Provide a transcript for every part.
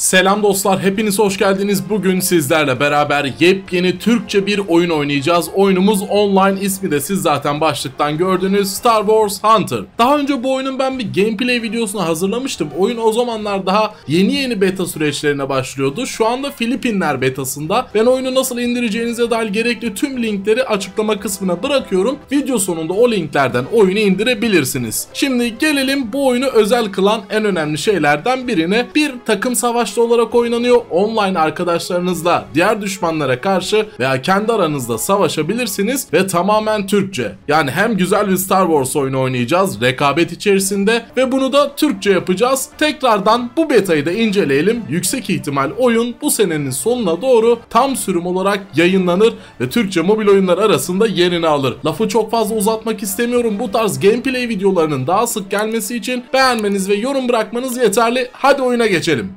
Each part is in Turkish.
Selam dostlar, hepiniz hoş geldiniz. Bugün sizlerle beraber yepyeni Türkçe bir oyun oynayacağız. Oyunumuz online, ismi de siz zaten başlıktan gördünüz. Star Wars Hunter. Daha önce bu oyunun ben bir gameplay videosunu hazırlamıştım. Oyun o zamanlar daha yeni yeni beta süreçlerine başlıyordu. Şu anda Filipinler betasında. Ben oyunu nasıl indireceğinize dair gerekli tüm linkleri açıklama kısmına bırakıyorum. Video sonunda o linklerden oyunu indirebilirsiniz. Şimdi gelelim bu oyunu özel kılan en önemli şeylerden birine. Bir takım savaş amaçlı olarak oynanıyor. Online arkadaşlarınızla diğer düşmanlara karşı veya kendi aranızda savaşabilirsiniz ve tamamen Türkçe. Yani hem güzel bir Star Wars oyunu oynayacağız rekabet içerisinde ve bunu da Türkçe yapacağız. Tekrardan bu betayı da inceleyelim. Yüksek ihtimal oyun bu senenin sonuna doğru tam sürüm olarak yayınlanır ve Türkçe mobil oyunlar arasında yerini alır. Lafı çok fazla uzatmak istemiyorum. Bu tarz gameplay videolarının daha sık gelmesi için beğenmeniz ve yorum bırakmanız yeterli. Hadi oyuna geçelim.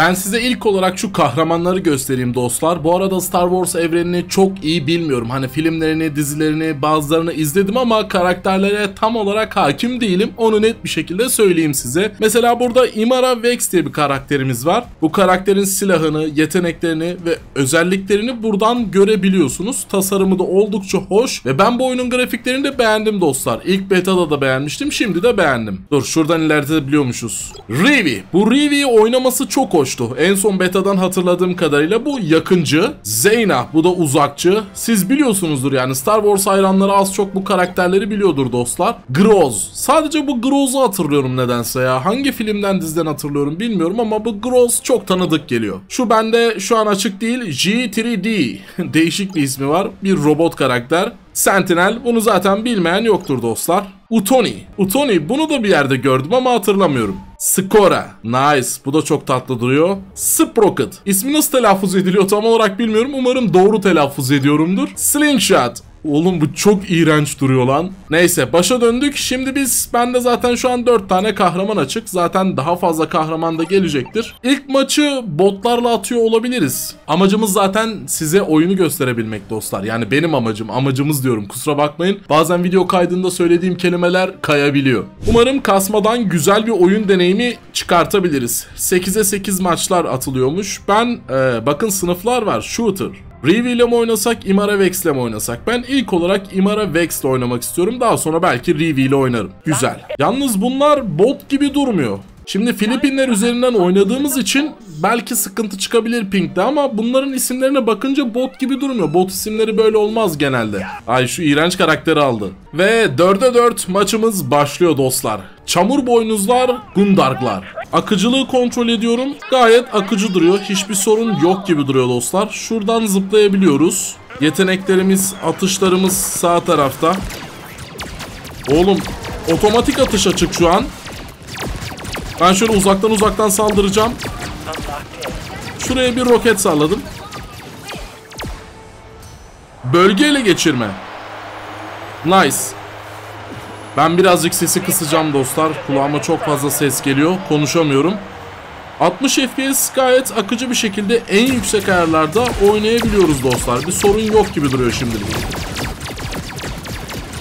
Ben size ilk olarak şu kahramanları göstereyim dostlar. Bu arada Star Wars evrenini çok iyi bilmiyorum. Hani filmlerini, dizilerini, bazılarını izledim ama karakterlere tam olarak hakim değilim. Onu net bir şekilde söyleyeyim size. Mesela burada Imara Vex diye bir karakterimiz var. Bu karakterin silahını, yeteneklerini ve özelliklerini buradan görebiliyorsunuz. Tasarımı da oldukça hoş ve ben bu oyunun grafiklerini de beğendim dostlar. İlk beta'da da beğenmiştim, şimdi de beğendim. Dur şuradan ilerletebiliyormuşuz. Rivi. Bu Rivi'yi oynaması çok hoş hoştu. En son betadan hatırladığım kadarıyla bu yakıncı. Zeyna bu da uzakçı. Siz biliyorsunuzdur yani Star Wars hayranları az çok bu karakterleri biliyordur dostlar. Groz. Sadece bu Groz'u hatırlıyorum nedense ya. Hangi filmden diziden hatırlıyorum bilmiyorum ama bu Groz çok tanıdık geliyor. Şu bende şu an açık değil. G3D. Değişik bir ismi var. Bir robot karakter. Sentinel bunu zaten bilmeyen yoktur dostlar. Utoni. Utoni bunu da bir yerde gördüm ama hatırlamıyorum. Skora. Nice. Bu da çok tatlı duruyor. Sprocket. İsmi nasıl telaffuz ediliyor tam olarak bilmiyorum. Umarım doğru telaffuz ediyorumdur. Slingshot. Oğlum bu çok iğrenç duruyor lan. Neyse başa döndük. Şimdi biz bende zaten şu an 4 tane kahraman açık. Zaten daha fazla kahraman da gelecektir. İlk maçı botlarla atıyor olabiliriz. Amacımız zaten size oyunu gösterebilmek dostlar. Yani benim amacım. Amacımız diyorum kusura bakmayın. Bazen video kaydında söylediğim kelimeler kayabiliyor. Umarım kasmadan güzel bir oyun deneyimi çıkartabiliriz. 8'e 8 maçlar atılıyormuş. Ben ee, bakın sınıflar var. Shooter, Rivi ile mi oynasak, Imara Vex ile mi oynasak? Ben ilk olarak Imara Vex ile oynamak istiyorum. Daha sonra belki Rivi ile oynarım. Güzel. Yalnız bunlar bot gibi durmuyor. Şimdi Filipinler üzerinden oynadığımız için belki sıkıntı çıkabilir Pink'te ama bunların isimlerine bakınca bot gibi durmuyor. Bot isimleri böyle olmaz genelde. Ay şu iğrenç karakteri aldı. Ve 4'e 4 maçımız başlıyor dostlar. Çamur boynuzlar, Gundarklar. Akıcılığı kontrol ediyorum. Gayet akıcı duruyor. Hiçbir sorun yok gibi duruyor dostlar. Şuradan zıplayabiliyoruz. Yeteneklerimiz, atışlarımız sağ tarafta. Oğlum otomatik atış açık şu an. Ben şöyle uzaktan uzaktan saldıracağım. Şuraya bir roket salladım. Bölge ele geçirme. Nice. Ben birazcık sesi kısacağım dostlar. Kulağıma çok fazla ses geliyor. Konuşamıyorum. 60 FPS gayet akıcı bir şekilde en yüksek ayarlarda oynayabiliyoruz dostlar. Bir sorun yok gibi duruyor şimdilik.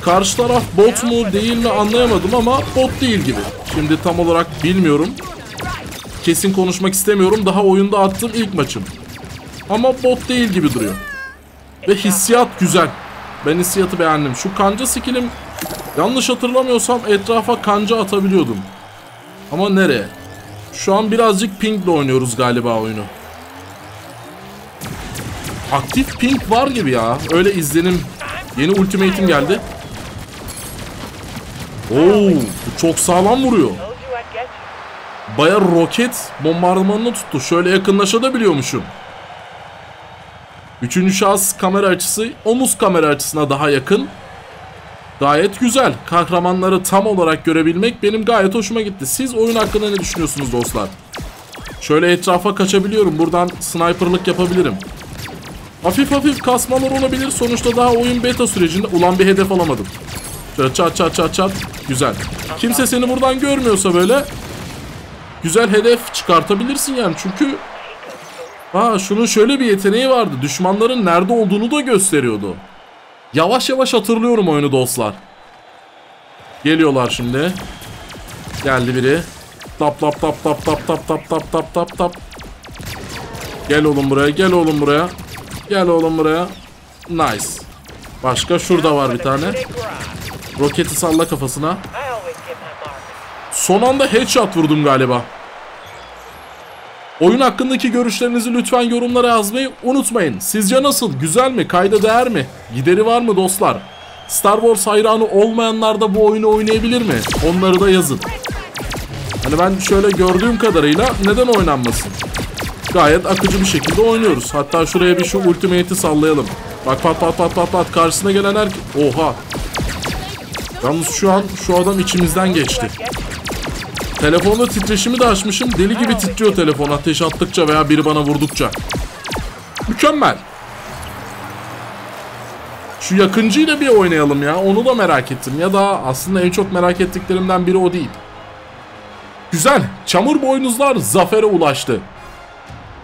Karşı taraf bot mu değil mi anlayamadım ama bot değil gibi. Şimdi tam olarak bilmiyorum. Kesin konuşmak istemiyorum. Daha oyunda attığım ilk maçım. Ama bot değil gibi duruyor. Ve hissiyat güzel. Ben hissiyatı beğendim. Şu kanca skillim yanlış hatırlamıyorsam etrafa kanca atabiliyordum. Ama nereye? Şu an birazcık pingle oynuyoruz galiba oyunu. Aktif pink var gibi ya. Öyle izlenim. Yeni ultimate'im geldi. Oo, bu çok sağlam vuruyor. Baya roket bombardımanını tuttu. Şöyle yakınlaşabiliyormuşum. Üçüncü şahıs kamera açısı omuz kamera açısına daha yakın. Gayet güzel. Kahramanları tam olarak görebilmek benim gayet hoşuma gitti. Siz oyun hakkında ne düşünüyorsunuz dostlar? Şöyle etrafa kaçabiliyorum. Buradan sniperlık yapabilirim. Hafif hafif kasmalar olabilir. Sonuçta daha oyun beta sürecinde. Ulan bir hedef alamadım. Şöyle çat çat çat çat. Güzel. Kimse seni buradan görmüyorsa böyle güzel hedef çıkartabilirsin yani. Çünkü Aa şunun şöyle bir yeteneği vardı. Düşmanların nerede olduğunu da gösteriyordu. Yavaş yavaş hatırlıyorum oyunu dostlar. Geliyorlar şimdi. Geldi biri. Tap tap tap tap tap tap tap tap tap tap tap. Gel oğlum buraya, gel oğlum buraya. Gel oğlum buraya. Nice. Başka şurada var bir tane. Roketi salla kafasına. Son anda headshot vurdum galiba. Oyun hakkındaki görüşlerinizi lütfen yorumlara yazmayı unutmayın. Sizce nasıl? Güzel mi? Kayda değer mi? Gideri var mı dostlar? Star Wars hayranı olmayanlar da bu oyunu oynayabilir mi? Onları da yazın. Hani ben şöyle gördüğüm kadarıyla neden oynanmasın? Gayet akıcı bir şekilde oynuyoruz. Hatta şuraya bir şu ultimate'i sallayalım. Bak pat pat pat pat pat karşısına gelen her... Oha. Yalnız şu an şu adam içimizden geçti. Telefonda titreşimi de açmışım. Deli gibi titriyor telefon ateş attıkça veya biri bana vurdukça. Mükemmel. Şu yakıncıyla bir oynayalım ya. Onu da merak ettim. Ya da aslında en çok merak ettiklerimden biri o değil. Güzel. Çamur boynuzlar zafere ulaştı.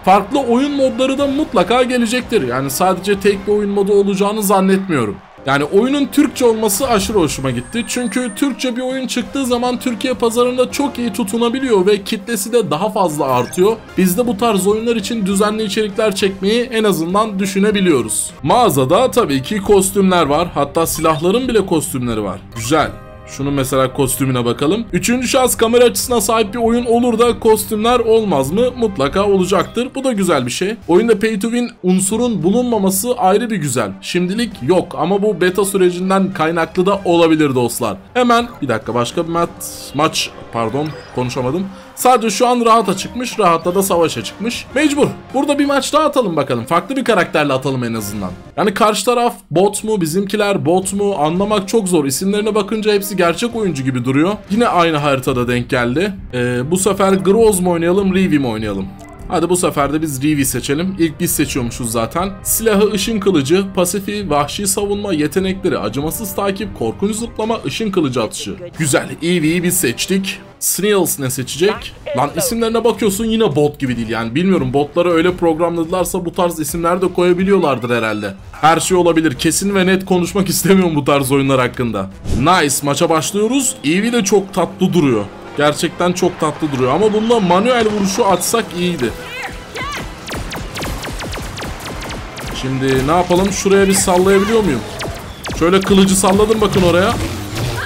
Farklı oyun modları da mutlaka gelecektir. Yani sadece tek bir oyun modu olacağını zannetmiyorum. Yani oyunun Türkçe olması aşırı hoşuma gitti. Çünkü Türkçe bir oyun çıktığı zaman Türkiye pazarında çok iyi tutunabiliyor ve kitlesi de daha fazla artıyor. Biz de bu tarz oyunlar için düzenli içerikler çekmeyi en azından düşünebiliyoruz. Mağazada tabii ki kostümler var. Hatta silahların bile kostümleri var. Güzel. Şunun mesela kostümüne bakalım. Üçüncü şahıs kamera açısına sahip bir oyun olur da kostümler olmaz mı? Mutlaka olacaktır. Bu da güzel bir şey. Oyunda pay to win unsurun bulunmaması ayrı bir güzel. Şimdilik yok ama bu beta sürecinden kaynaklı da olabilir dostlar. Hemen bir dakika başka bir mat maç pardon konuşamadım. Sadece şu an rahata çıkmış. Rahatla da savaşa çıkmış. Mecbur. Burada bir maç daha atalım bakalım. Farklı bir karakterle atalım en azından. Yani karşı taraf bot mu bizimkiler bot mu anlamak çok zor. İsimlerine bakınca hepsi gerçek oyuncu gibi duruyor. Yine aynı haritada denk geldi. Ee, bu sefer Groz mu oynayalım Rivi mi oynayalım? Hadi bu sefer de biz Rivi seçelim. İlk biz seçiyormuşuz zaten. Silahı ışın kılıcı, pasifi, vahşi savunma, yetenekleri, acımasız takip, korkunç zıplama, ışın kılıcı atışı. Güzel, Eevee'yi biz seçtik. Snails ne seçecek? Lan isimlerine bakıyorsun yine bot gibi değil yani. Bilmiyorum botları öyle programladılarsa bu tarz isimler de koyabiliyorlardır herhalde. Her şey olabilir. Kesin ve net konuşmak istemiyorum bu tarz oyunlar hakkında. Nice maça başlıyoruz. Eevee de çok tatlı duruyor. Gerçekten çok tatlı duruyor ama bununla manuel vuruşu atsak iyiydi. Şimdi ne yapalım? Şuraya bir sallayabiliyor muyum? Şöyle kılıcı salladım bakın oraya.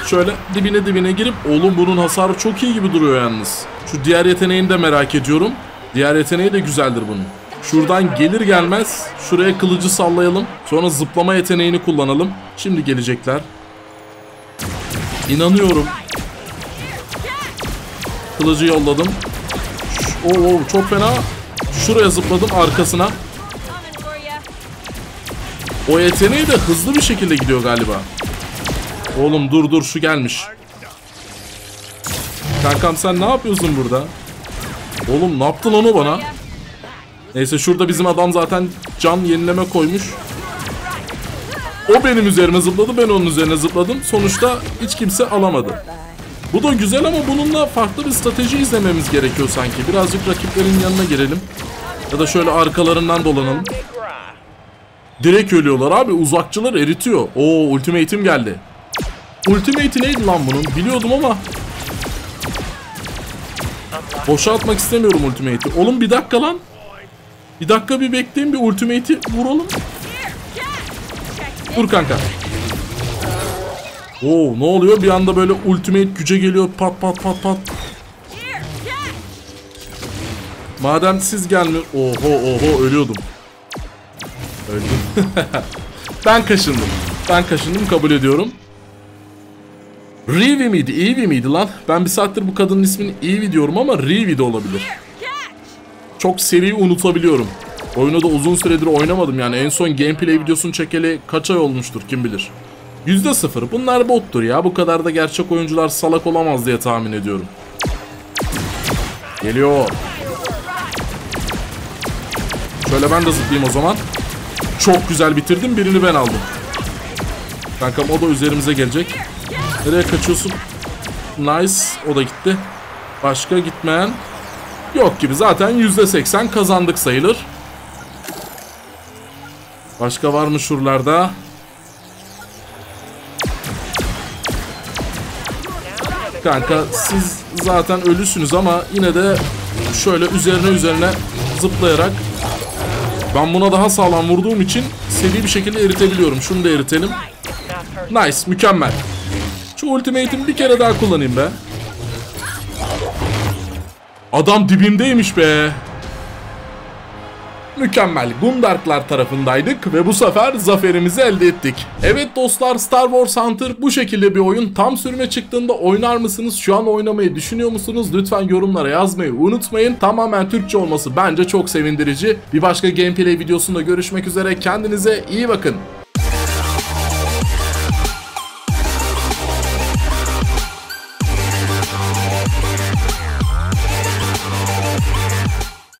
Şöyle dibine dibine girip oğlum bunun hasarı çok iyi gibi duruyor yalnız. Şu diğer yeteneğini de merak ediyorum. Diğer yeteneği de güzeldir bunun. Şuradan gelir gelmez şuraya kılıcı sallayalım. Sonra zıplama yeteneğini kullanalım. Şimdi gelecekler. İnanıyorum. Kılıcı yolladım. Oo, oo çok fena. Şuraya zıpladım arkasına. O yeteneği de hızlı bir şekilde gidiyor galiba. Oğlum dur dur şu gelmiş. Kankam sen ne yapıyorsun burada? Oğlum ne yaptın onu bana? Neyse şurada bizim adam zaten can yenileme koymuş. O benim üzerime zıpladı ben onun üzerine zıpladım. Sonuçta hiç kimse alamadı. Bu da güzel ama bununla farklı bir strateji izlememiz gerekiyor sanki. Birazcık rakiplerin yanına girelim. Ya da şöyle arkalarından dolanalım. Direkt ölüyorlar abi. Uzakçılar eritiyor. Oo ultimate'im geldi. Ultimate neydi lan bunun? Biliyordum ama. Boşa atmak istemiyorum ultimate'i. Oğlum bir dakika lan. Bir dakika bir bekleyin bir ultimate'i vuralım. Dur kanka. Oo ne oluyor? Bir anda böyle ultimate güce geliyor. Pat pat pat pat. Madem siz gelmiyor... Oho oho ölüyordum. Öldüm. ben kaşındım. Ben kaşındım kabul ediyorum. Rivi miydi? Eevee miydi lan? Ben bir saattir bu kadının ismini Eevee diyorum ama Rivi de olabilir. Çok seri unutabiliyorum. Oyunu da uzun süredir oynamadım yani. En son gameplay videosunu çekeli kaç ay olmuştur kim bilir. Yüzde sıfır. Bunlar bottur ya. Bu kadar da gerçek oyuncular salak olamaz diye tahmin ediyorum. Geliyor. Şöyle ben de zıplayayım o zaman. Çok güzel bitirdim. Birini ben aldım. Kankam o da üzerimize gelecek. Nereye kaçıyorsun? Nice. O da gitti. Başka gitmeyen yok gibi. Zaten %80 kazandık sayılır. Başka var mı şuralarda? Kanka siz zaten ölüsünüz ama yine de şöyle üzerine üzerine zıplayarak ben buna daha sağlam vurduğum için seri bir şekilde eritebiliyorum. Şunu da eritelim. Nice, mükemmel. Şu ultimate'imi bir kere daha kullanayım be. Adam dibimdeymiş be. Mükemmel. Gundarklar tarafındaydık ve bu sefer zaferimizi elde ettik. Evet dostlar Star Wars Hunter bu şekilde bir oyun. Tam sürüme çıktığında oynar mısınız? Şu an oynamayı düşünüyor musunuz? Lütfen yorumlara yazmayı unutmayın. Tamamen Türkçe olması bence çok sevindirici. Bir başka gameplay videosunda görüşmek üzere. Kendinize iyi bakın.